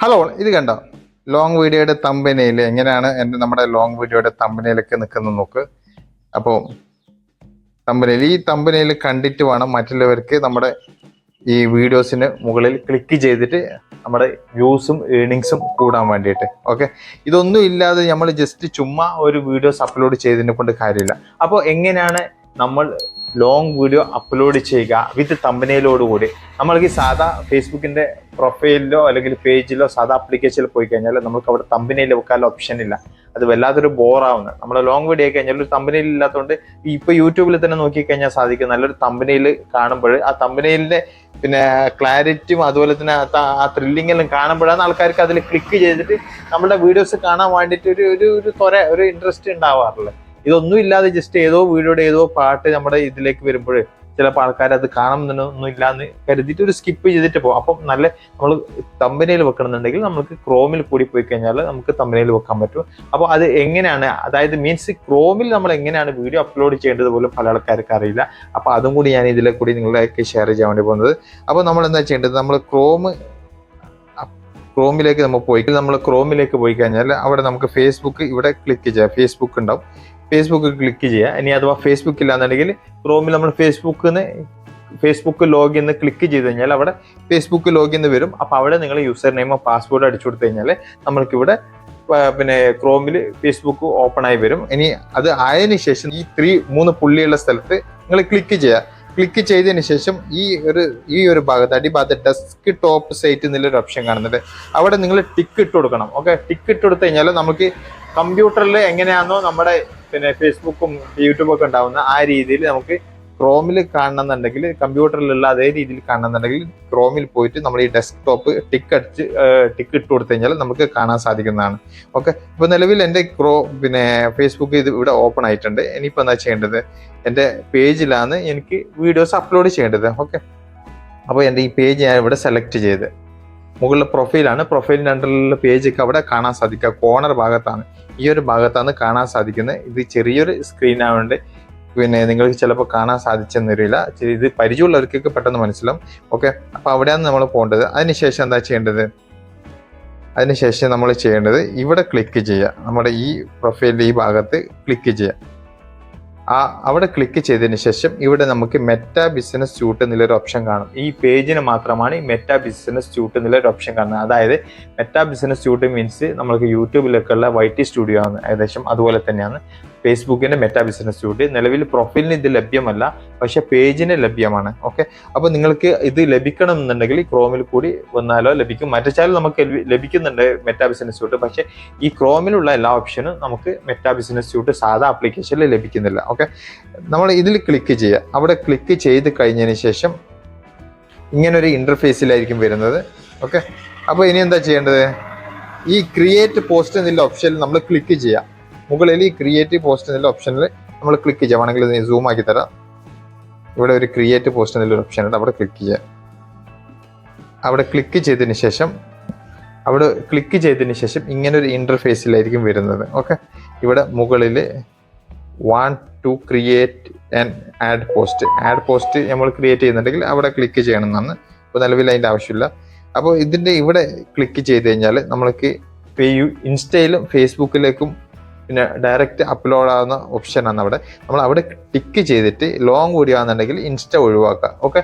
Hello ഇത് കണ്ടോ? Long വീഡിയോയുടെ തമ്പനയിൽ എങ്ങനെയാണ് എന്റെ നമ്മുടെ ലോങ് വീഡിയോയുടെ തമ്പനയിലൊക്കെ നിൽക്കുന്നത് നോക്ക്. അപ്പോൾ തമ്പനയിൽ ഈ തമ്പനയിൽ കണ്ടിട്ട് വേണം മറ്റുള്ളവർക്ക് നമ്മുടെ ഈ വീഡിയോസിന് മുകളിൽ ക്ലിക്ക് ചെയ്തിട്ട് നമ്മുടെ വ്യൂസും ഏണിങ്സും കൂടാൻ വേണ്ടിയിട്ട് ഓക്കെ ഇതൊന്നും ഇല്ലാതെ നമ്മൾ ജസ്റ്റ് ചുമ്മാ ഒരു വീഡിയോസ് അപ്ലോഡ് ചെയ്തതിനെ കൊണ്ട് കാര്യമില്ല. അപ്പോൾ എങ്ങനെയാണ് നമ്മൾ ലോങ് വീഡിയോ അപ്ലോഡ് ചെയ്യുക വിത്ത് തമ്പനയിലോടുകൂടി നമ്മൾക്ക് ഈ സാധാ ഫേസ്ബുക്കിന്റെ പ്രൊഫൈലിലോ അല്ലെങ്കിൽ പേജിലോ സാധാ അപ്ലിക്കേഷനിൽ പോയി കഴിഞ്ഞാൽ നമുക്ക് അവിടെ തമ്പനയിൽ വെക്കാനുള്ള ഓപ്ഷൻ ഇല്ല. അത് വല്ലാത്തൊരു ബോറാവുന്നത് നമ്മൾ ലോങ് വീഡിയോ കഴിഞ്ഞാൽ ഒരു തമ്പനയിൽ ഇല്ലാത്തതുകൊണ്ട് ഇപ്പൊ യൂട്യൂബിൽ തന്നെ നോക്കിക്കഴിഞ്ഞാൽ സാധിക്കും. നല്ലൊരു തമ്പനയിൽ കാണുമ്പോൾ ആ തമ്പനയിലിന്റെ പിന്നെ ക്ലാരിറ്റിയും അതുപോലെ തന്നെ ആ ത്രില്ലിംഗ് കാണുമ്പോഴാണ് ആൾക്കാർക്ക് അതിൽ ക്ലിക്ക് ചെയ്തിട്ട് നമ്മുടെ വീഡിയോസ് കാണാൻ വേണ്ടിയിട്ട് ഒരു ഒരു ഒരു ഒരു ഇൻട്രസ്റ്റ് ഉണ്ടാവാറുള്ളത്. ഇതൊന്നും ഇല്ലാതെ ജസ്റ്റ് ഏതോ വീഡിയോയുടെ ഏതോ പാട്ട് നമ്മുടെ ഇതിലേക്ക് വരുമ്പോൾ ചിലപ്പോൾ ആൾക്കാർ അത് കാണുന്നൊന്നും ഇല്ലാന്ന് കരുതിയിട്ട് ഒരു സ്കിപ്പ് ചെയ്തിട്ട് പോകും അപ്പം നല്ല നമ്മൾ തമ്പനയിൽ വെക്കണമെന്നുണ്ടെങ്കിൽ നമുക്ക് ക്രോമിൽ കൂടി പോയി കഴിഞ്ഞാൽ നമുക്ക് തമ്പനയിൽ വെക്കാൻ പറ്റും. അപ്പോൾ അത് എങ്ങനെയാണ്? അതായത് മീൻസ് ക്രോമിൽ നമ്മൾ എങ്ങനെയാണ് വീഡിയോ അപ്ലോഡ് ചെയ്യേണ്ടത് പോലും പല ആൾക്കാർക്ക് അറിയില്ല. അപ്പോൾ അതും കൂടി ഞാൻ ഇതിലെ കൂടി നിങ്ങളിലേക്ക് ഷെയർ ചെയ്യാൻ വേണ്ടി പോകുന്നത്. അപ്പോൾ നമ്മൾ എന്താ ചെയ്യേണ്ടത്? നമ്മൾ ക്രോം ക്രോമിലേക്ക് നമ്മൾ പോയി. നമ്മൾ ക്രോമിലേക്ക് പോയി കഴിഞ്ഞാൽ അവിടെ നമുക്ക് ഫേസ്ബുക്ക് ഇവിടെ ക്ലിക്ക് ചെയ്യാം. ഫേസ്ബുക്ക് ഉണ്ടാവും. ഫേസ്ബുക്ക് ക്ലിക്ക് ചെയ്യുക ഇനി അഥവാ ഫേസ്ബുക്ക് ഇല്ലാന്നുണ്ടെങ്കിൽ ക്രോമിൽ നമ്മൾ ഫേസ്ബുക്കിൽ ഫേസ്ബുക്ക് ലോഗിൻ ക്ലിക്ക് ചെയ്ത് കഴിഞ്ഞാൽ അവിടെ ഫേസ്ബുക്ക് ലോഗിൻ വരും. അപ്പോൾ അവിടെ നിങ്ങൾ യൂസർ നെയിമോ പാസ്വേഡ് അടിച്ചു കൊടുത്തു കഴിഞ്ഞാൽ നമ്മൾക്കിവിടെ പിന്നെ ക്രോമിൽ ഫേസ്ബുക്ക് ഓപ്പൺ ആയി വരും. ഇനി അത് ആയതിനു ശേഷം ഈ ത്രീ മൂന്ന് പുള്ളിയുള്ള സ്ഥലത്ത് നിങ്ങൾ ക്ലിക്ക് ചെയ്യുക ക്ലിക്ക് ചെയ്തതിന് ശേഷം ഈ ഒരു ഈ ഒരു ഭാഗത്ത് അടിഭാഗത്ത് ഡെസ്ക് ടോപ്പ് സൈറ്റ് എന്നുള്ളൊരു ഓപ്ഷൻ കാണുന്നുണ്ട്. അവിടെ നിങ്ങൾ ടിക്ക് ഇട്ട് കൊടുക്കണം. ഓക്കെ ടിക്ക് ഇട്ട് കൊടുത്തു കഴിഞ്ഞാൽ നമുക്ക് കമ്പ്യൂട്ടറിൽ എങ്ങനെയാണോ നമ്മുടെ പിന്നെ ഫേസ്ബുക്കും യൂട്യൂബും ഒക്കെ ഉണ്ടാവുന്ന ആ രീതിയിൽ നമുക്ക് ക്രോമിൽ കാണണമെന്നുണ്ടെങ്കിൽ കമ്പ്യൂട്ടറിലുള്ള അതേ രീതിയിൽ കാണണമെന്നുണ്ടെങ്കിൽ ക്രോമിൽ പോയിട്ട് നമ്മൾ ഈ ഡെസ്ക്ടോപ്പ് ടിക്ക് അടിച്ച് ടിക്ക് ഇട്ട് കൊടുത്തു കഴിഞ്ഞാൽ നമുക്ക് കാണാൻ സാധിക്കുന്നതാണ്. ഓക്കെ. ഇപ്പോൾ നിലവിൽ എന്റെ ക്രോ പിന്നെ ഫേസ്ബുക്ക് ഇത് ഇവിടെ ഓപ്പൺ ആയിട്ടുണ്ട്. ഇനിയിപ്പോൾ എന്താ ചെയ്യേണ്ടത്? എന്റെ പേജിലാണ് എനിക്ക് വീഡിയോസ് അപ്ലോഡ് ചെയ്യേണ്ടത്. ഓക്കെ. അപ്പോൾ എന്റെ ഈ പേജ് ഞാൻ ഇവിടെ സെലക്ട് ചെയ്ത് മുകളിലെ പ്രൊഫൈലാണ് പ്രൊഫൈലിന്റെ അണ്ടറിലുള്ള പേജൊക്കെ അവിടെ കാണാൻ സാധിക്കുക. കോർണർ ഭാഗത്താണ്. ഈ ഒരു ഭാഗത്താണ് കാണാൻ സാധിക്കുന്നത്. ഇത് ചെറിയൊരു സ്ക്രീൻ ആയതുകൊണ്ട് പിന്നെ നിങ്ങൾക്ക് ചിലപ്പോൾ കാണാൻ സാധിച്ചെന്ന് വരില്ല ഇത് പരിചയമുള്ളവർക്കൊക്കെ പെട്ടെന്ന് മനസ്സിലാവും. ഓക്കെ അപ്പോൾ അവിടെയാണ് നമ്മൾ പോകേണ്ടത്. അതിനുശേഷം എന്താ ചെയ്യേണ്ടത്? അതിനുശേഷം നമ്മൾ ചെയ്യേണ്ടത് ഇവിടെ ക്ലിക്ക് ചെയ്യുക. നമ്മുടെ ഈ പ്രൊഫൈലിന്റെ ഈ ഭാഗത്ത് ക്ലിക്ക് ചെയ്യുക. ആ അവിടെ ക്ലിക്ക് ചെയ്തതിന് ശേഷം ഇവിടെ നമുക്ക് മെറ്റ ബിസിനസ് സ്യൂട്ട് എന്നുള്ളൊരു ഓപ്ഷൻ കാണും. ഈ പേജിന് മാത്രമാണ് ഈ മെറ്റ ബിസിനസ് സ്യൂട്ട് എന്നുള്ളൊരു ഓപ്ഷൻ കാണുന്നത്. അതായത് മെറ്റ ബിസിനസ് സ്യൂട്ട് മീൻസ് നമ്മൾക്ക് യൂട്യൂബിലൊക്കെയുള്ള വൈ ടി സ്റ്റുഡിയോ ആണ്. ഏകദേശം അതുപോലെ തന്നെയാണ്. ഫേസ്ബുക്കിന്റെ മെറ്റാ ബിസിനസ് സ്യൂട്ട് നിലവിൽ പ്രൊഫൈലിന് ഇത് ലഭ്യമല്ല പക്ഷെ പേജിന് ലഭ്യമാണ്. ഓക്കെ അപ്പോൾ നിങ്ങൾക്ക് ഇത് ലഭിക്കണം എന്നുണ്ടെങ്കിൽ ക്രോമിൽ കൂടി വന്നാലോ ലഭിക്കും. മറ്റച്ചാലും നമുക്ക് ലഭിക്കുന്നുണ്ട് മെറ്റാ ബിസിനസ് സ്യൂട്ട് പക്ഷെ ഈ ക്രോമിലുള്ള എല്ലാ ഓപ്ഷനും നമുക്ക് മെറ്റാ ബിസിനസ് സ്യൂട്ട് സാധാ ആപ്ലിക്കേഷനിൽ ലഭിക്കുന്നില്ല. ഓക്കെ നമ്മൾ ഇതിൽ ക്ലിക്ക് ചെയ്യുക. അവിടെ ക്ലിക്ക് ചെയ്ത് കഴിഞ്ഞതിന് ശേഷം ഇങ്ങനൊരു ഒരു ഇന്റർഫേസിലായിരിക്കും വരുന്നത്. ഓക്കെ അപ്പോൾ ഇനി എന്താ ചെയ്യേണ്ടത്? ഈ ക്രിയേറ്റ് പോസ്റ്റ് എന്നുള്ള ഓപ്ഷനിൽ നമ്മൾ ക്ലിക്ക് ചെയ്യാം മുകളിൽ ഈ ക്രിയേറ്റ് പോസ്റ്റ് എന്നുള്ള ഓപ്ഷനിൽ നമ്മൾ ക്ലിക്ക് ചെയ്യാം വേണമെങ്കിൽ ഇതിനെ സൂം ആക്കി തരാം. ഇവിടെ ഒരു ക്രിയേറ്റ് പോസ്റ്റ് എന്നുള്ള ഓപ്ഷൻ ഉണ്ട്. അവിടെ ക്ലിക്ക് ചെയ്യാം അവിടെ ക്ലിക്ക് ചെയ്തതിന് ശേഷം അവിടെ ക്ലിക്ക് ചെയ്തതിന് ശേഷം ഇങ്ങനെ ഒരു ഇന്റർഫേസിലായിരിക്കും വരുന്നത്. ഓക്കെ ഇവിടെ മുകളിൽ one two create and add post add post നമ്മൾ ക്രിയേറ്റ് ചെയ്യുന്നുണ്ടെങ്കിൽ അവിടെ ക്ലിക്ക് ചെയ്യണം എന്നാണ് ഇപ്പോൾ നിലവിൽ അതിന്റെ ആവശ്യമില്ല. അപ്പോൾ ഇതിന്റെ ഇവിടെ ക്ലിക്ക് ചെയ്ത് കഴിഞ്ഞാൽ നമ്മൾക്ക് ഇൻസ്റ്റയിലും ഫേസ്ബുക്കിലേക്കും പിന്നെ ഡയറക്റ്റ് അപ്ലോഡ് ആവുന്ന ഓപ്ഷനാണ് അവിടെ. നമ്മൾ അവിടെ ടിക്ക് ചെയ്തിട്ട് ലോങ് വീഡിയോ ഇൻസ്റ്റ ഒഴിവാക്കുക. ഓക്കെ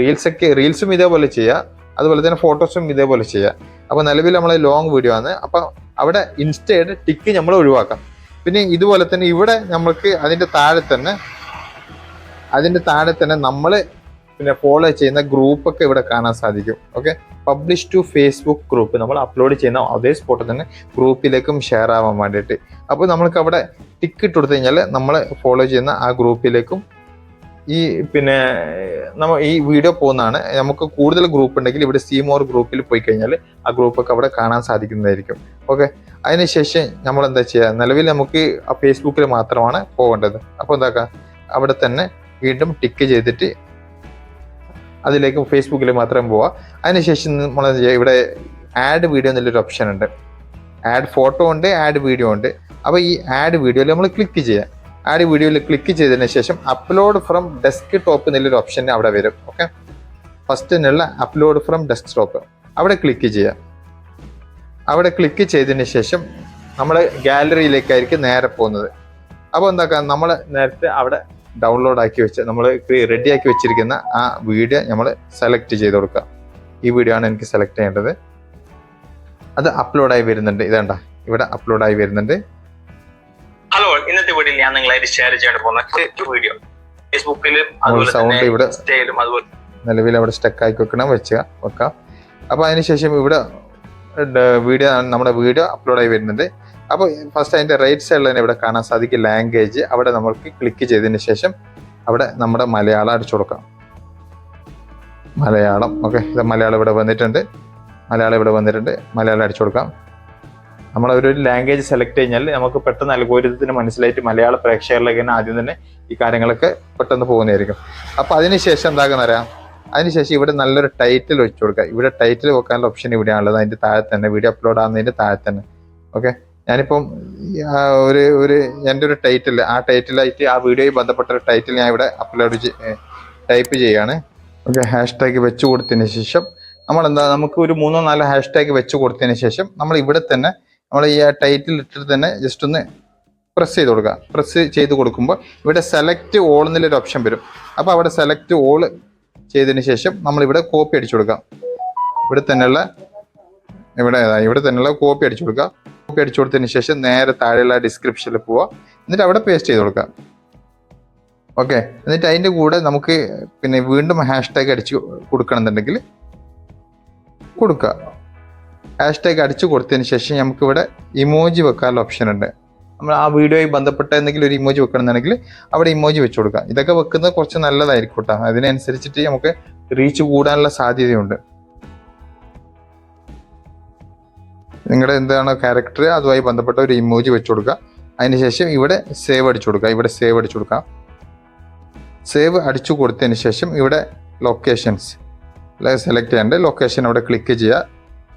റീൽസൊക്കെ റീൽസും ഇതേപോലെ ചെയ്യുക. അതുപോലെ തന്നെ ഫോട്ടോസും ഇതേപോലെ ചെയ്യുക. അപ്പോൾ നിലവിൽ നമ്മൾ ലോങ് വീഡിയോ ആണ്. അപ്പോൾ അവിടെ ഇൻസ്റ്റയുടെ ടിക്ക് നമ്മൾ ഒഴിവാക്കാം. പിന്നെ ഇതുപോലെ തന്നെ ഇവിടെ നമ്മൾക്ക് അതിന്റെ താഴെ തന്നെ അതിന്റെ താഴെ തന്നെ നമ്മൾ പിന്നെ ഫോളോ ചെയ്യുന്ന ഗ്രൂപ്പൊക്കെ ഇവിടെ കാണാൻ സാധിക്കും. Okay publish to Facebook group നമ്മൾ അപ്ലോഡ് ചെയ്യുന്ന അതേ സ്പോട്ടിൽ തന്നെ ഗ്രൂപ്പിലേക്കും ഷെയർ ആവാൻ വേണ്ടിയിട്ട്. അപ്പോൾ നമ്മൾക്ക് അവിടെ ടിക്ക് ഇട്ട് കൊടുത്തു കഴിഞ്ഞാൽ നമ്മൾ ഫോളോ ചെയ്യുന്ന ആ ഗ്രൂപ്പിലേക്കും ഈ പിന്നെ നമ്മ ഈ വീഡിയോ പോകുന്നതാണ്. നമുക്ക് കൂടുതൽ ഗ്രൂപ്പ് ഉണ്ടെങ്കിൽ ഇവിടെ സീമോർ ഗ്രൂപ്പിൽ പോയി കഴിഞ്ഞാൽ ആ ഗ്രൂപ്പൊക്കെ അവിടെ കാണാൻ സാധിക്കുന്നതായിരിക്കും. ഓക്കെ അതിനുശേഷം നമ്മൾ എന്താ ചെയ്യുക നിലവിൽ നമുക്ക് ആ ഫേസ്ബുക്കിൽ മാത്രമാണ് പോകേണ്ടത്. അപ്പോൾ എന്താക്കുക അവിടെ തന്നെ വീണ്ടും ടിക്ക് ചെയ്തിട്ട് അതിലേക്ക് ഫേസ്ബുക്കിൽ മാത്രം പോവാം. അതിനുശേഷം നമ്മൾ ഇവിടെ ആഡ് വീഡിയോ എന്നുള്ളൊരു ഓപ്ഷൻ ഉണ്ട്. ആഡ് ഫോട്ടോ ഉണ്ട് ആഡ് വീഡിയോ ഉണ്ട്. അപ്പോൾ ഈ ആഡ് വീഡിയോയിൽ നമ്മൾ ക്ലിക്ക് ചെയ്യാം. ആഡ് വീഡിയോയിൽ ക്ലിക്ക് ചെയ്തതിന് ശേഷം അപ്ലോഡ് ഫ്രം ഡെസ്ക് ടോപ്പ് എന്നുള്ളൊരു ഓപ്ഷൻ അവിടെ വരും. ഓക്കെ ഫസ്റ്റ് തന്നെയുള്ള അപ്ലോഡ് ഫ്രം ഡെസ്ക് ടോപ്പ് അവിടെ ക്ലിക്ക് ചെയ്യാം. അവിടെ ക്ലിക്ക് ചെയ്തതിന് ശേഷം നമ്മൾ ഗാലറിയിലേക്കായിരിക്കും നേരെ പോകുന്നത്. അപ്പോൾ എന്താക്കാം? നമ്മൾ നേരത്തെ അവിടെ ഡൗൺലോഡ് ആക്കി വെച്ച് നമ്മൾ റെഡി ആക്കി വെച്ചിരിക്കുന്ന ആ വീഡിയോ നമ്മൾ സെലക്ട് ചെയ്ത് കൊടുക്കുക. ഈ വീഡിയോ ആണ് എനിക്ക് സെലക്ട് ചെയ്യേണ്ടത്. അത് അപ്ലോഡായി വരുന്നുണ്ട്. ഇതേണ്ട ഇവിടെ അപ്ലോഡായി വരുന്നുണ്ട്. ഹലോ ഇന്നത്തെ വീഡിയോ ഞാൻ നിങ്ങളായിട്ട് ഷെയർ ചെയ്യാൻ പോകുന്ന വീഡിയോ ഫേസ്ബുക്കിലും സൗണ്ട് ഇവിടെ- നിലവിൽ അവിടെ സ്റ്റക്ക് ആക്കി വെക്കണം വെച്ചുക വെക്കാം. അപ്പോൾ അതിനുശേഷം ഇവിടെ വീഡിയോ നമ്മുടെ വീഡിയോ അപ്ലോഡായി വരുന്നുണ്ട്. അപ്പോൾ ഫസ്റ്റ് അതിന്റെ റൈറ്റ് സൈഡിൽ തന്നെ ഇവിടെ കാണാൻ സാധിക്കും ലാംഗ്വേജ് അവിടെ നമ്മൾക്ക് ക്ലിക്ക് ചെയ്തതിന് ശേഷം അവിടെ നമ്മുടെ മലയാളം അടിച്ചു കൊടുക്കാം. മലയാളം ഓക്കെ ഇത് മലയാളം ഇവിടെ വന്നിട്ടുണ്ട്. മലയാളം ഇവിടെ വന്നിട്ടുണ്ട്. മലയാളം അടിച്ചു കൊടുക്കാം. നമ്മൾ ഒരു ലാംഗ്വേജ് സെലക്ട് കഴിഞ്ഞാൽ നമുക്ക് പെട്ടെന്ന് അൽഗോരിതത്തിന് മനസ്സിലായിട്ട് മലയാള പ്രേക്ഷകരിലേക്ക് തന്നെ ആദ്യം തന്നെ ഈ കാര്യങ്ങളൊക്കെ പെട്ടെന്ന് പോകുന്നതായിരിക്കും. അപ്പോൾ അതിനുശേഷം എന്താകുന്ന അറിയാം? അതിനുശേഷം ഇവിടെ നല്ലൊരു ടൈറ്റിൽ വെച്ച് കൊടുക്കുക. ഇവിടെ ടൈറ്റിൽ വെക്കാനുള്ള ഓപ്ഷൻ ഇവിടെയാണുള്ളത്. അതിന്റെ താഴെ തന്നെ വീഡിയോ അപ്ലോഡ് ആകുന്നതിന്റെ താഴെ തന്നെ. ഓക്കെ ഞാനിപ്പം ഒരു ഒരു എന്റെ ഒരു ടൈറ്റിൽ ആ ടൈറ്റിലായിട്ട് ആ വീഡിയോയിൽ ബന്ധപ്പെട്ട ഒരു ടൈറ്റിൽ ഞാൻ ഇവിടെ അപ്ലോഡ് ടൈപ്പ് ചെയ്യുകയാണ് ഓക്കെ ഹാഷ് ടാഗ് വെച്ച് കൊടുത്തതിന് ശേഷം നമ്മൾ എന്താ നമുക്ക് ഒരു മൂന്നോ നാലോ ഹാഷ് ടാഗ് വെച്ച് കൊടുത്തതിന് ശേഷം നമ്മൾ ഇവിടെ തന്നെ നമ്മൾ ഈ ടൈറ്റിൽ ഇട്ടിട്ട് തന്നെ ജസ്റ്റ് ഒന്ന് പ്രസ് ചെയ്ത് കൊടുക്കുക. പ്രസ് ചെയ്ത് കൊടുക്കുമ്പോൾ ഇവിടെ സെലക്ട് ഓൾ എന്നുള്ളൊരു ഓപ്ഷൻ വരും. അപ്പോൾ അവിടെ സെലക്ട് ഓൾ ചെയ്തതിന് ശേഷം നമ്മൾ ഇവിടെ കോപ്പി അടിച്ചു കൊടുക്കാം ഇവിടെ തന്നെയുള്ള ഇവിടെ ഇവിടെ തന്നെയുള്ള കോപ്പി അടിച്ചു കൊടുക്കുക. കോപ്പി അടിച്ചു കൊടുത്തതിന് ശേഷം നേരെ താഴെയുള്ള ഡിസ്ക്രിപ്ഷനിൽ പോവുക എന്നിട്ട് അവിടെ പേസ്റ്റ് ചെയ്ത് കൊടുക്കുക ഓക്കെ എന്നിട്ട് അതിന്റെ കൂടെ നമുക്ക് പിന്നെ വീണ്ടും ഹാഷ് ടാഗ് അടിച്ച് കൊടുക്കണമെന്നുണ്ടെങ്കിൽ കൊടുക്കുക ഹാഷ് ടാഗ് അടിച്ചു കൊടുത്തതിന് ശേഷം നമുക്കിവിടെ ഇമോജി വെക്കാനുള്ള ഓപ്ഷൻ ഉണ്ട്. നമ്മൾ ആ വീഡിയോയിൽ ബന്ധപ്പെട്ട എന്തെങ്കിലും ഒരു ഇമോജി വെക്കണമെന്നുണ്ടെങ്കിൽ അവിടെ ഇമോജി വെച്ച് കൊടുക്കാം. ഇതൊക്കെ വെക്കുന്നത് കുറച്ച് നല്ലതായിരിക്കും കേട്ടോ. അതിനനുസരിച്ചിട്ട് നമുക്ക് റീച്ച് കൂടാനുള്ള സാധ്യതയുണ്ട്. നിങ്ങളുടെ എന്താണ് ക്യാരക്ടർ അതുമായി ബന്ധപ്പെട്ട ഒരു ഇമോജി വെച്ച് കൊടുക്കുക അതിനുശേഷം ഇവിടെ സേവ് അടിച്ചു കൊടുക്കുക ഇവിടെ സേവ് അടിച്ചു കൊടുക്കുക സേവ് അടിച്ചു കൊടുത്തതിന് ശേഷം ഇവിടെ ലൊക്കേഷൻസ് സെലക്ട് ചെയ്യേണ്ട. ലൊക്കേഷൻ അവിടെ ക്ലിക്ക് ചെയ്യുക.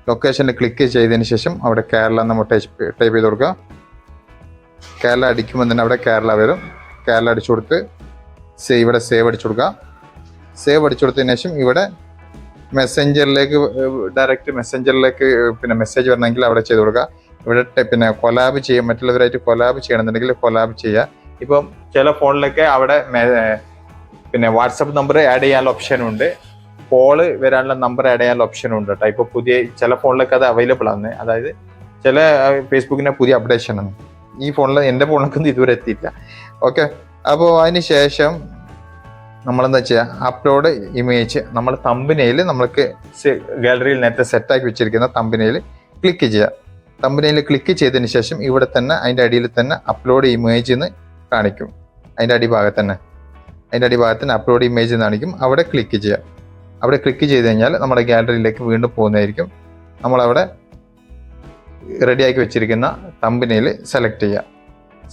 ലൊക്കേഷനിൽ ക്ലിക്ക് ചെയ്തതിന് ശേഷം അവിടെ കേരള നമ്മൾ ടൈപ്പ് ടൈപ്പ് ചെയ്ത് കൊടുക്കുക കേരള അടിക്കുമ്പോൾ തന്നെ അവിടെ കേരള വരും. കേരള അടിച്ചു കൊടുത്ത് സേവ് ഇവിടെ സേവ് അടിച്ചു കൊടുക്കുക സേവ് അടിച്ചു കൊടുത്തതിന് ശേഷം ഇവിടെ മെസ്സഞ്ചറിലേക്ക് ഡയറക്റ്റ് മെസ്സഞ്ചറിലേക്ക് പിന്നെ മെസ്സേജ് വരണമെങ്കിൽ അവിടെ ചെയ്ത് കൊടുക്കുക. ഇവിടെ പിന്നെ കൊലാബ് ചെയ്യുക മറ്റുള്ളവരായിട്ട് കൊലാബ് ചെയ്യണമെന്നുണ്ടെങ്കിൽ കൊലാബ് ചെയ്യുക. ഇപ്പം ചില ഫോണിലൊക്കെ അവിടെ പിന്നെ വാട്സപ്പ് നമ്പർ ആഡ് ചെയ്യാനുള്ള ഓപ്ഷനുണ്ട് കോൾ വരാനുള്ള നമ്പർ ആഡ് ചെയ്യാനുള്ള ഓപ്ഷൻ ഉണ്ട് കേട്ടോ ഇപ്പോൾ പുതിയ ചില ഫോണിലൊക്കെ അത് അവൈലബിൾ ആണ്. അതായത് ചില ഫേസ്ബുക്കിന്റെ പുതിയ അപ്ഡേഷൻ ആണ്. ഈ ഫോണിൽ എന്റെ ഫോണിലേക്കൊന്നും ഇതുവരെ എത്തിയില്ല ഓക്കെ അപ്പോൾ അതിന് ശേഷം നമ്മളെന്താ ചെയ്യുക അപ്ലോഡ് ഇമേജ് നമ്മൾ തമ്പിനയിൽ നമ്മൾക്ക് ഗാലറിയിൽ നേരത്തെ സെറ്റാക്കി വെച്ചിരിക്കുന്ന തമ്പിനയിൽ ക്ലിക്ക് ചെയ്യുക തമ്പിനയിൽ ക്ലിക്ക് ചെയ്തതിന് ശേഷം ഇവിടെ തന്നെ അതിന്റെ അടിയിൽ തന്നെ അപ്ലോഡ് ഇമേജ് എന്ന് കാണിക്കും. അതിന്റെ അടിഭാഗത്ത് തന്നെ. അതിന്റെ അടിഭാഗത്ത് തന്നെ അപ്ലോഡ് ഇമേജ് എന്ന് കാണിക്കും. അവിടെ ക്ലിക്ക് ചെയ്യുക അവിടെ ക്ലിക്ക് ചെയ്ത് കഴിഞ്ഞാൽ നമ്മുടെ ഗാലറിയിലേക്ക് വീണ്ടും പോകുന്നതായിരിക്കും. നമ്മളവിടെ റെഡിയാക്കി വെച്ചിരിക്കുന്ന തമ്പിനയിൽ സെലക്ട് ചെയ്യുക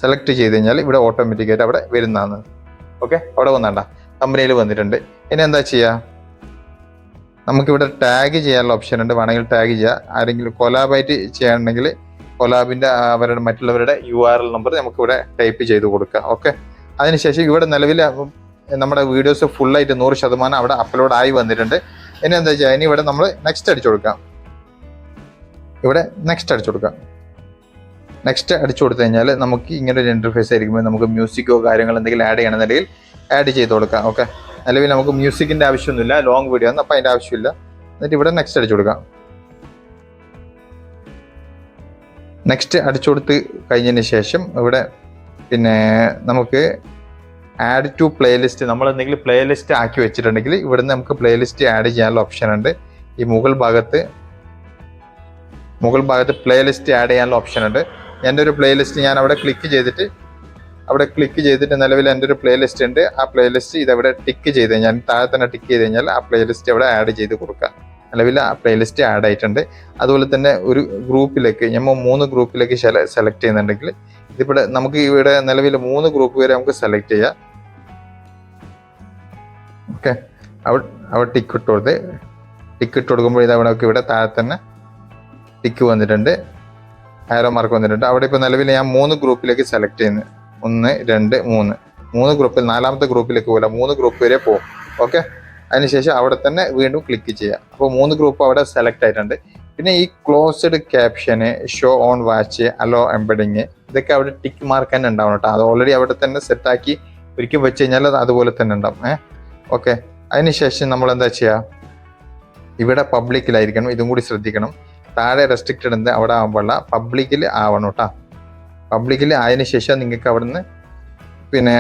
സെലക്ട് ചെയ്ത് കഴിഞ്ഞാൽ ഇവിടെ ഓട്ടോമാറ്റിക്കായിട്ട് അവിടെ വരുന്നതാണ്. ഓക്കെ അവിടെ വന്നണ്ട തമ്പനയിൽ വന്നിട്ടുണ്ട്. ഇനി എന്താ ചെയ്യുക നമുക്കിവിടെ ടാഗ് ചെയ്യാനുള്ള ഓപ്ഷൻ ഉണ്ട്. വേണമെങ്കിൽ ടാഗ് ചെയ്യുക ആരെങ്കിലും കൊലാബായിട്ട് ചെയ്യണമെങ്കിൽ കൊലാബിന്റെ അവരുടെ മറ്റുള്ളവരുടെ യു ആർ എൽ നമ്പർ നമുക്കിവിടെ ടൈപ്പ് ചെയ്ത് കൊടുക്കുക ഓക്കെ അതിനുശേഷം ഇവിടെ നിലവിൽ നമ്മുടെ വീഡിയോസ് ഫുള്ളായിട്ട് നൂറ് ശതമാനം അവിടെ അപ്ലോഡ് ആയി വന്നിട്ടുണ്ട്. ഇനി എന്താ ചെയ്യുക ഇനി ഇവിടെ നമ്മൾ നെക്സ്റ്റ് അടിച്ചു കൊടുക്കാം. ഇവിടെ നെക്സ്റ്റ് അടിച്ചു കൊടുക്കാം. നെക്സ്റ്റ് അടിച്ചു കൊടുത്തു കഴിഞ്ഞാൽ നമുക്ക് ഇങ്ങനെ ഒരു ഇന്റർഫേസ് ആയിരിക്കുമ്പോൾ നമുക്ക് മ്യൂസിക്കോ കാര്യങ്ങൾ എന്തെങ്കിലും ആഡ് ചെയ്യണമെന്നുണ്ടെങ്കിൽ ആഡ് ചെയ്ത് കൊടുക്കാം ഓക്കെ നിലവിൽ നമുക്ക് മ്യൂസിക്കിന്റെ ആവശ്യമൊന്നുമില്ല ലോങ് വീഡിയോ ആണ് അപ്പോൾ അതിന്റെ ആവശ്യമില്ല. എന്നിട്ട് ഇവിടെ നെക്സ്റ്റ് അടിച്ചു കൊടുക്കാം. നെക്സ്റ്റ് അടിച്ചു കൊടുത്ത് കഴിഞ്ഞതിന് ശേഷം ഇവിടെ പിന്നെ നമുക്ക് ആഡ് ടു പ്ലേലിസ്റ്റ് നമ്മൾ എന്തെങ്കിലും പ്ലേലിസ്റ്റ് ആക്കി വെച്ചിട്ടുണ്ടെങ്കിൽ ഇവിടുന്ന് നമുക്ക് പ്ലേലിസ്റ്റ് ആഡ് ചെയ്യാനുള്ള ഓപ്ഷൻ ഉണ്ട്. ഈ മുകൾ ഭാഗത്ത് മുകൾ ഭാഗത്ത് പ്ലേലിസ്റ്റ് ആഡ് ചെയ്യാനുള്ള ഓപ്ഷൻ ഉണ്ട്. എന്റെ ഒരു പ്ലേലിസ്റ്റ് ഞാൻ അവിടെ ക്ലിക്ക് ചെയ്തിട്ട് അവിടെ ക്ലിക്ക് ചെയ്തിട്ട് നിലവിൽ എന്റെ ഒരു പ്ലേലിസ്റ്റ് ഉണ്ട്. ആ പ്ലേലിസ്റ്റ് ഇതവിടെ ടിക്ക് ചെയ്ത് കഴിഞ്ഞാൽ താഴെ തന്നെ ടിക്ക് ചെയ്ത് കഴിഞ്ഞാൽ ആ പ്ലേലിസ്റ്റ് അവിടെ ആഡ് ചെയ്ത് കൊടുക്കുക. നിലവിൽ ആ പ്ലേലിസ്റ്റ് ആഡ് ആയിട്ടുണ്ട്. അതുപോലെ തന്നെ ഒരു ഗ്രൂപ്പിലേക്ക് നമ്മൾ മൂന്ന് ഗ്രൂപ്പിലേക്ക് സെലക്ട് ചെയ്യുന്നുണ്ടെങ്കിൽ ഇതിവിടെ നമുക്ക് ഇവിടെ നിലവിൽ മൂന്ന് ഗ്രൂപ്പ് വരെ നമുക്ക് സെലക്ട് ചെയ്യാം. ഓക്കെ അവ അവ ടിക്ക് ഇട്ട് കൊടുത്ത് ടിക്ക് ഇട്ട് കൊടുക്കുമ്പോൾ ഇത് അവിടെ ഇവിടെ താഴെ തന്നെ ടിക്ക് വന്നിട്ടുണ്ട്. ആരോ മാർക്ക് വന്നിട്ടുണ്ട്. അവിടെ ഇപ്പോൾ നിലവിൽ ഞാൻ മൂന്ന് ഗ്രൂപ്പിലേക്ക് സെലക്ട് ചെയ്യുന്നു. ഒന്ന് രണ്ട് മൂന്ന്. മൂന്ന് ഗ്രൂപ്പിൽ നാലാമത്തെ ഗ്രൂപ്പിലേക്ക് പോകില്ല മൂന്ന് ഗ്രൂപ്പ് വരെ പോകും. ഓക്കെ? അതിനുശേഷം അവിടെ തന്നെ വീണ്ടും ക്ലിക്ക് ചെയ്യുക. അപ്പോൾ മൂന്ന് ഗ്രൂപ്പ് അവിടെ സെലക്ട് ആയിട്ടുണ്ട്. പിന്നെ ഈ closed ക്യാപ്ഷന് show on watch allow embedding ഇതൊക്കെ അവിടെ ടിക്ക് മാർക്ക് തന്നെ ഉണ്ടാവണം കേട്ടോ. അത് ഓൾറെഡി അവിടെ തന്നെ സെറ്റാക്കി ഒരിക്കലും വെച്ച് കഴിഞ്ഞാൽ അത് അതുപോലെ തന്നെ ഉണ്ടാവും. ഏഹ് ഓക്കെ? അതിനുശേഷം നമ്മൾ എന്താ ചെയ്യുക? ഇവിടെ പബ്ലിക്കിലായിരിക്കണം ഇതും കൂടി ശ്രദ്ധിക്കണം. താഴെ റെസ്ട്രിക്റ്റഡ് ഉണ്ട്. അവിടെ ആവുമ്പോൾ പബ്ലിക്കിൽ ആവണം കേട്ടോ. പബ്ലിക്കിൽ ആയതിനു ശേഷം നിങ്ങൾക്ക് അവിടുന്ന് പിന്നെ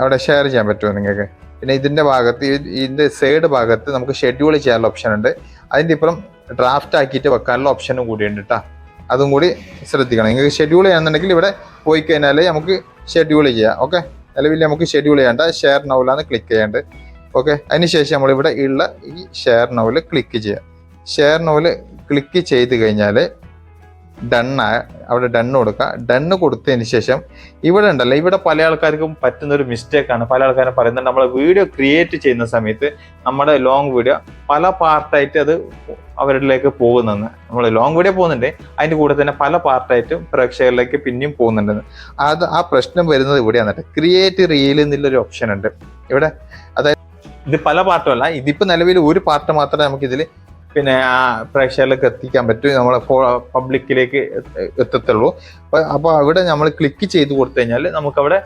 അവിടെ ഷെയർ ചെയ്യാൻ പറ്റുമോ നിങ്ങൾക്ക്? പിന്നെ ഇതിന്റെ ഭാഗത്ത് ഇതിന്റെ സൈഡ് ഭാഗത്ത് നമുക്ക് ഷെഡ്യൂൾ ചെയ്യാനുള്ള ഓപ്ഷൻ ഉണ്ട്. അതിന്റെ ഇപ്പുറം ഡ്രാഫ്റ്റ് ആക്കിയിട്ട് വെക്കാനുള്ള ഓപ്ഷനും കൂടിയുണ്ട് കേട്ടോ അതും കൂടി ശ്രദ്ധിക്കണം. നിങ്ങൾക്ക് ഷെഡ്യൂൾ ചെയ്യാന്നുണ്ടെങ്കിൽ ഇവിടെ പോയി കഴിഞ്ഞാൽ നമുക്ക് ഷെഡ്യൂൾ ചെയ്യാം. ഓക്കെ നിലവിൽ നമുക്ക് ഷെഡ്യൂൾ ചെയ്യേണ്ട ഷെയർ നൗലാന്ന് ക്ലിക്ക് ചെയ്യേണ്ടത്. ഓക്കെ അതിനുശേഷം നമ്മളിവിടെ ഉള്ള ഈ ഷെയർ നൗൽ ക്ലിക്ക് ചെയ്യാം. ഷെയർ നൗൽ ക്ലിക്ക് ചെയ്ത് കഴിഞ്ഞാൽ ഡണ്ണ അവിടെ ഡണ്ണ് കൊടുക്കുക ഡണ്ണ് കൊടുത്തതിന് ശേഷം ഇവിടെ ഉണ്ടല്ലോ ഇവിടെ പല ആൾക്കാർക്കും പറ്റുന്ന ഒരു മിസ്റ്റേക്കാണ് പല ആൾക്കാരും പറയുന്നത് നമ്മൾ വീഡിയോ ക്രിയേറ്റ് ചെയ്യുന്ന സമയത്ത് നമ്മുടെ ലോങ് വീഡിയോ പല പാർട്ടായിട്ട് അത് അവരിലേക്ക് പോകുന്നെന്ന്. നമ്മൾ ലോങ് വീഡിയോ പോകുന്നുണ്ട് അതിന്റെ കൂടെ തന്നെ പല പാർട്ടായിട്ടും പ്രേക്ഷകരിലേക്ക് പിന്നെയും പോകുന്നുണ്ടെന്ന്. അത് ആ പ്രശ്നം വരുന്നത് ഇവിടെയാണ് ക്രിയേറ്റ് റീൽ എന്നുള്ളൊരു ഓപ്ഷൻ ഉണ്ട്. ഇവിടെ അതായത് ഇത് പല പാർട്ടും അല്ല ഇതിപ്പോ നിലവിൽ ഒരു പാർട്ട് മാത്രമേ നമുക്ക് ഇതിൽ പിന്നെ ആ പ്രേക്ഷകരിലേക്ക് എത്തിക്കാൻ പറ്റും. നമ്മളെ പബ്ലിക്കിലേക്ക് എത്തത്തുള്ളൂ. അപ്പൊ അപ്പൊ അവിടെ നമ്മൾ ക്ലിക്ക് ചെയ്ത് കൊടുത്തു കഴിഞ്ഞാൽ നമുക്കവിടെ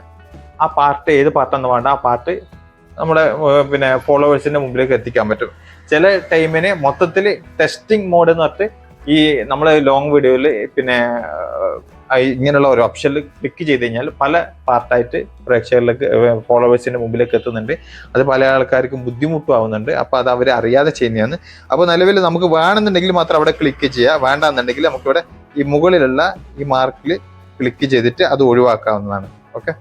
ആ പാർട്ട് ഏത് പാർട്ടാന്ന് വേണ്ട ആ പാർട്ട് നമ്മുടെ പിന്നെ ഫോളോവേഴ്സിന്റെ മുമ്പിലേക്ക് എത്തിക്കാൻ പറ്റും. ചില ടൈമിന് മൊത്തത്തിൽ ടെസ്റ്റിംഗ് മോഡ് എന്ന് പറഞ്ഞിട്ട് ഈ നമ്മളെ ലോങ് വീഡിയോയിൽ പിന്നെ ഇങ്ങനെയുള്ള ഒരു ഓപ്ഷനിൽ ക്ലിക്ക് ചെയ്ത് കഴിഞ്ഞാൽ പല പാർട്ടായിട്ട് പ്രേക്ഷകരിലേക്ക് ഫോളോവേഴ്സിന്റെ മുമ്പിലേക്ക് എത്തുന്നുണ്ട്. അത് പല ആൾക്കാർക്കും ബുദ്ധിമുട്ടും ആവുന്നുണ്ട് അപ്പൊ അത് അവർ അറിയാതെ ചെയ്യുന്നതാണ്. അപ്പോൾ നിലവിൽ നമുക്ക് വേണമെന്നുണ്ടെങ്കിൽ മാത്രം അവിടെ ക്ലിക്ക് ചെയ്യുക. വേണ്ടാന്നുണ്ടെങ്കിൽ നമുക്കിവിടെ ഈ മുകളിലുള്ള ഈ മാർക്കിൽ ക്ലിക്ക് ചെയ്തിട്ട് അത് ഒഴിവാക്കാവുന്നതാണ്. ഓക്കെ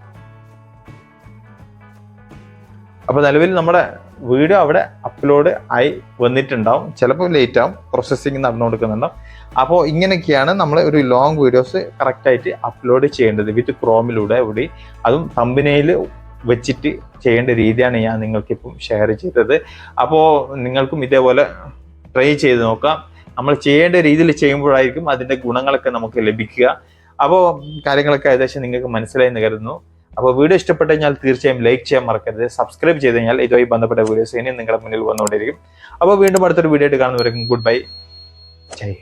അപ്പോൾ നിലവിൽ നമ്മുടെ വീഡിയോ അവിടെ അപ്ലോഡ് ആയി വന്നിട്ടുണ്ടാവും. ചിലപ്പോൾ ലേറ്റ് ആവും പ്രോസസ്സിങ് നടന്നുകൊടുക്കുന്നുണ്ടാവും. അപ്പോൾ ഇങ്ങനെയൊക്കെയാണ് നമ്മൾ ഒരു ലോങ് വീഡിയോസ് കറക്റ്റായിട്ട് അപ്ലോഡ് ചെയ്യേണ്ടത് വിത്ത് ക്രോമിലൂടെ കൂടി. അതും തമ്പനയിൽ വെച്ചിട്ട് ചെയ്യേണ്ട രീതിയാണ് ഞാൻ നിങ്ങൾക്കിപ്പം ഷെയർ ചെയ്തത്. അപ്പോൾ നിങ്ങൾക്കും ഇതേപോലെ ട്രൈ ചെയ്ത് നോക്കാം. നമ്മൾ ചെയ്യേണ്ട രീതിയിൽ ചെയ്യുമ്പോഴായിരിക്കും അതിന്റെ ഗുണങ്ങളൊക്കെ നമുക്ക് ലഭിക്കുക. അപ്പോൾ കാര്യങ്ങളൊക്കെ ഏകദേശം നിങ്ങൾക്ക് മനസ്സിലായി എന്ന് കരുതുന്നു. അപ്പോൾ വീഡിയോ ഇഷ്ടപ്പെട്ടു കഴിഞ്ഞാൽ തീർച്ചയായും ലൈക്ക് ചെയ്യാൻ മറക്കരുത്. സബ്സ്ക്രൈബ് ചെയ്ത് കഴിഞ്ഞാൽ ഇതുമായി ബന്ധപ്പെട്ട വീഡിയോസ് ഇനി നിങ്ങളുടെ മുന്നിൽ വന്നുകൊണ്ടിരിക്കും അപ്പോൾ വീണ്ടും അടുത്തൊരു വീഡിയോ ആയിട്ട് കാണുന്നവരെയും ഗുഡ് ബൈ. ജയ്.